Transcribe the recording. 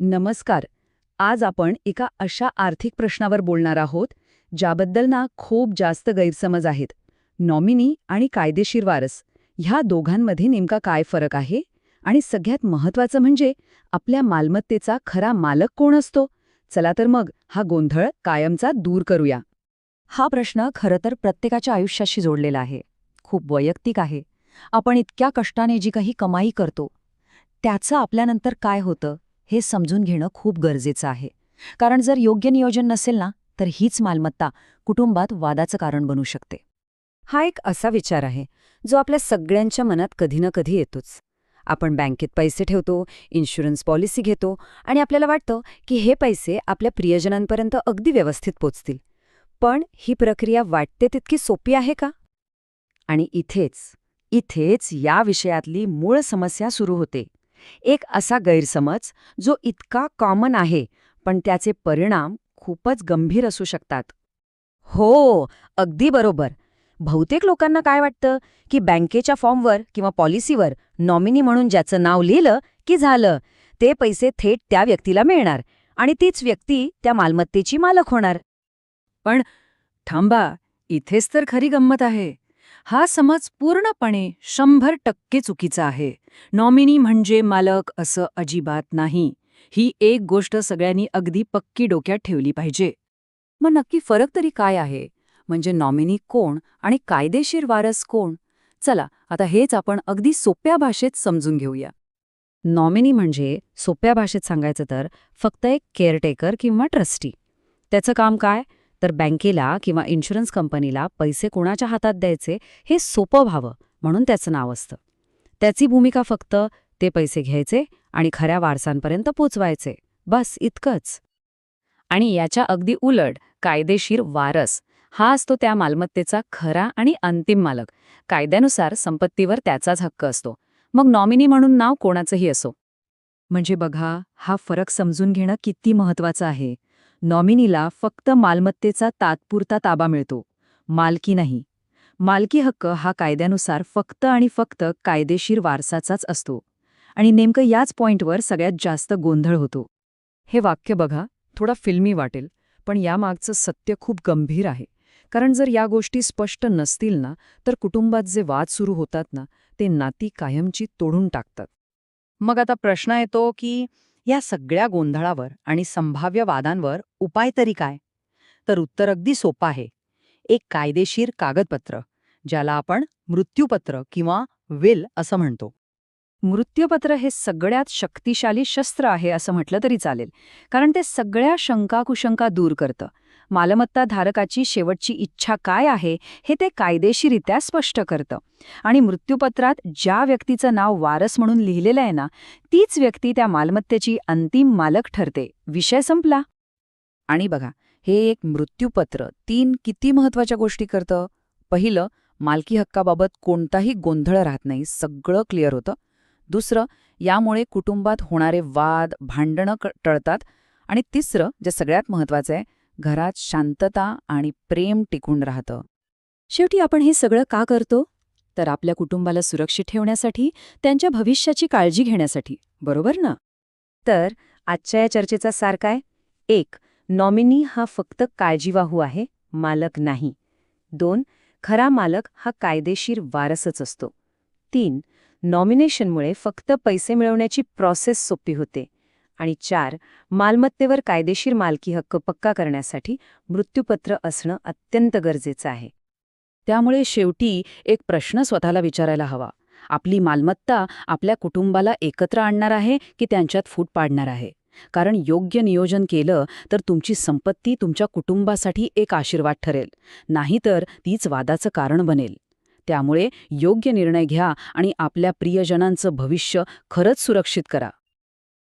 नमस्कार. आज आपण एका अशा आर्थिक प्रश्नावर बोलणार आहोत ज्याबद्दल ना खूप जास्त गैरसमज आहेत. नॉमिनी आणि कायदेशीर वारस ह्या दोघांमध्ये नेमका काय फरक आहे? आणि सगळ्यात महत्वाचं म्हणजे आपल्या मालमत्तेचा खरा मालक कोण असतो? चला तर मग हा गोंधळ कायमचा दूर करूया. हा प्रश्न खरं तर प्रत्येकाच्या आयुष्याशी जोडलेला आहे. खूप वैयक्तिक आहे. आपण इतक्या कष्टाने जी काही कमाई करतो त्याचं आपल्यानंतर काय होतं? हे समजून घेणं खूप गरजेचं आहे. कारण जर योग्य नियोजन नसेल ना तर हीच मालमत्ता कुटुंबात वादाचं कारण बनू शकते. हा एक असा विचार आहे जो आपल्या सगळ्यांच्या मनात कधी ना कधी येतोच. आपण बँकेत पैसे ठेवतो इन्शुरन्स पॉलिसी घेतो आणि आपल्याला वाटतं की हे पैसे आपल्या प्रियजनांपर्यंत अगदी व्यवस्थित पोचतील. पण ही प्रक्रिया वाटते तितकी सोपी आहे का? आणि इथेच इथेच या विषयातली मूळ समस्या सुरू होते. एक असा गैरसमज जो इतका कॉमन आहे पण त्याचे परिणाम खूपच गंभीर असू शकतात. हो अगदी बरोबर. बहुतेक लोकांना काय वाटतं की बँकेच्या फॉर्मवर किंवा पॉलिसीवर नॉमिनी म्हणून ज्याचं नाव लिहिलं की झालं ते पैसे थेट त्या व्यक्तीला मिळणार आणि तीच व्यक्ती त्या मालमत्तेची मालक होणार. पण थांबा इथेच तर खरी गंमत आहे. हा समज पूर्णपणे शंभर टक्के चुकीचा आहे. नॉमिनी म्हणजे मालक असं अजिबात नाही. ही एक गोष्ट सगळ्यांनी अगदी पक्की डोक्यात ठेवली पाहिजे. मग नक्की फरक तरी काय आहे? म्हणजे नॉमिनी कोण आणि कायदेशीर वारस कोण? चला आता हेच आपण अगदी सोप्या भाषेत समजून घेऊया. नॉमिनी म्हणजे सोप्या भाषेत सांगायचं तर फक्त एक केअरटेकर किंवा ट्रस्टी. त्याचं काम काय? तर बँकेला किंवा इन्शुरन्स कंपनीला पैसे कोणाच्या हातात द्यायचे हे सोपं व्हावं म्हणून त्याचं नाव असतं. त्याची भूमिका फक्त ते पैसे घ्यायचे आणि खऱ्या वारसांपर्यंत पोचवायचे. बस इतकंच. आणि याच्या अगदी उलट कायदेशीर वारस हा असतो त्या मालमत्तेचा खरा आणि अंतिम मालक. कायद्यानुसार संपत्तीवर त्याचाच हक्क असतो. मग नॉमिनी म्हणून नाव कोणाचंही असो. म्हणजे बघा हा फरक समजून घेणं किती महत्वाचं आहे. नॉमिनीला फक्त मालमत्तेचा तात्पुरता ताबा मिळतो. मालकी नाही. मालकी हक्क हा कायद्यानुसार फक्त आणि फक्त कायदेशीर वारसाचाच असतो. आणि नेमकं याच पॉइंटवर सगळ्यात जास्त गोंधळ होतो. हे वाक्य बघा थोडा फिल्मी वाटेल पण यामागचं सत्य खूप गंभीर आहे. कारण जर या गोष्टी स्पष्ट नसतील ना तर कुटुंबात जे वाद सुरू होतात ना ते नाती कायमची तोडून टाकतात. मग आता प्रश्न येतो की या सगळ्या गोंधळावर आणि संभाव्य वादांवर उपाय तरी काय? तर उत्तर अगदी सोपं आहे. एक कायदेशीर कागदपत्र ज्याला आपण मृत्यूपत्र किंवा विल असं म्हणतो. मृत्यूपत्र हे सगळ्यात शक्तिशाली शस्त्र आहे असं म्हटलं तरी चालेल कारण ते सगळ्या शंकाकुशंका दूर करतं. मालमत्ता धारकाची शेवटची इच्छा काय आहे हे ते कायदेशीरित्या स्पष्ट करतं. आणि मृत्यूपत्रात ज्या व्यक्तीचं नाव वारस म्हणून लिहिलेलं आहे ना तीच व्यक्ती त्या मालमत्तेची अंतिम मालक ठरते. विषय संपला. आणि बघा हे एक मृत्यूपत्र तीन किती महत्त्वाच्या गोष्टी करतं? पहिलं मालकी हक्काबाबत कोणताही गोंधळ राहत नाही सगळं क्लिअर होतं. दुसरं यामुळे कुटुंबात होणारे वाद भांडणं टळतात. आणि तिसरं जे सगळ्यात महत्वाचं आहे घरात शांतता आणि प्रेम टिकून राहतं. शेवटी आपण हे सगळं का करतो? तर आपल्या कुटुंबाला सुरक्षित ठेवण्यासाठी त्यांच्या भविष्याची काळजी घेण्यासाठी बरोबर ना? तर आजच्या या चर्चेचा सार काय? एक नॉमिनी हा फक्त काळजीवाहू आहे मालक नाही. दोन खरा मालक हा कायदेशीर वारसच असतो. तीन नॉमिनेशनमुळे फक्त पैसे मिळवण्याची प्रोसेस सोपी होते. आणि चार मालमत्तेवर कायदेशीर मालकी हक्क पक्का करण्यासाठी मृत्यूपत्र असणं अत्यंत गरजेचं आहे. त्यामुळे शेवटी एक प्रश्न स्वतःला विचारायला हवा. आपली मालमत्ता आपल्या कुटुंबाला एकत्र आणणार आहे की त्यांच्यात फूट पाडणार आहे? कारण योग्य नियोजन केलं तर तुमची संपत्ती तुमच्या कुटुंबासाठी एक आशीर्वाद ठरेल. नाहीतर तीच वादाचं कारण बनेल. त्यामुळे योग्य निर्णय घ्या आणि आपल्या प्रियजनांचं भविष्य खरंच सुरक्षित करा.